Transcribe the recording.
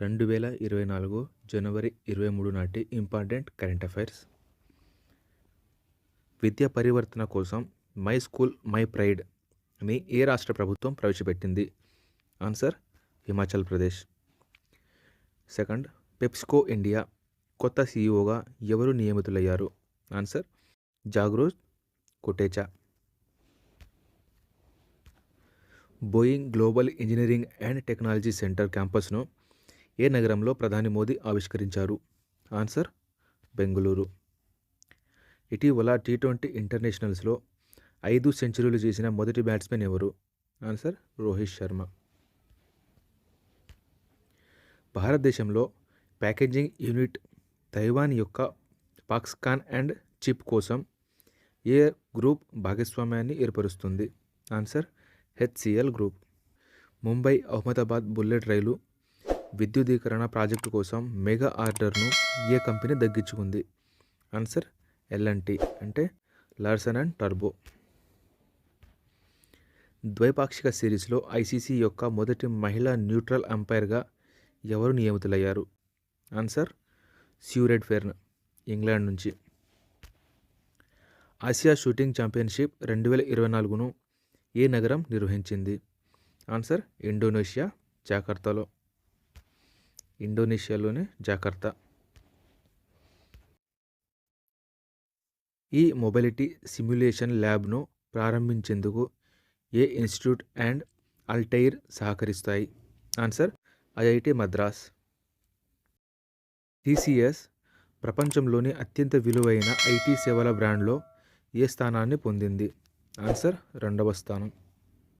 రెండు వేల ఇరవై నాలుగు జనవరి ఇరవై మూడు నాటి ఇంపార్టెంట్ కరెంట్ అఫైర్స్. విద్యా పరివర్తన కోసం మై స్కూల్ మై ప్రైడ్ అని ఏ రాష్ట్ర ప్రభుత్వం ప్రవేశపెట్టింది? Answer Himachal Pradesh. Second PepsiCo India కొత్త సీఈఓగా ఎవరు నియమితులయ్యారు? Answer Jagrut Kotecha. Boeing global engineering and technology center క్యాంపస్ను ఏ నగరంలో ప్రధాని మోదీ ఆవిష్కరించారు? ఆన్సర్ బెంగళూరు. ఇటీవల టీ ట్వంటీ ఇంటర్నేషనల్స్లో ఐదు సెంచరీలు చేసిన మొదటి బ్యాట్స్మెన్ ఎవరు? ఆన్సర్ రోహిత్ శర్మ. భారతదేశంలో ప్యాకేజింగ్ యూనిట్ తైవాన్ యొక్క పాక్స్కాన్ అండ్ చిప్ కోసం ఏ గ్రూప్ భాగస్వామ్యాన్ని ఏర్పరుస్తుంది? Answer HCL group. Mumbai Ahmedabad bullet రైలు విద్యుదీకరణ ప్రాజెక్టు కోసం మెగా ఆర్డర్ను ఏ కంపెనీ దగ్గించుకుంది ఆన్సర్ ఎల్ఎన్టీ అంటే లార్సన్ అండ్ టర్బో. ద్వైపాక్షిక సిరీస్లో ఐసీసీ యొక్క మొదటి మహిళా న్యూట్రల్ అంపైర్గా ఎవరు నియమితులయ్యారు? ఆన్సర్ స్యూరెడ్ ఫెర్న్ ఇంగ్లాండ్ నుంచి. ఆసియా షూటింగ్ ఛాంపియన్షిప్ రెండు వేల ఇరవై నాలుగును ఏ నగరం నిర్వహించింది? ఆన్సర్ ఇండోనేషియా జాకర్తాలో. ఇండోనేషియాలోని జాకర్తా. ఈ మొబిలిటీ సిమ్యులేషన్ ల్యాబ్ను ప్రారంభించేందుకు ఏ ఇన్స్టిట్యూట్ అండ్ అల్టైర్ సహకరిస్తాయి? Answer IIT Madras. టీసీఎస్ ప్రపంచంలోని అత్యంత విలువైన ఐటీ సేవల బ్రాండ్లో ఏ స్థానాన్ని పొందింది? ఆన్సర్ రెండవ స్థానం.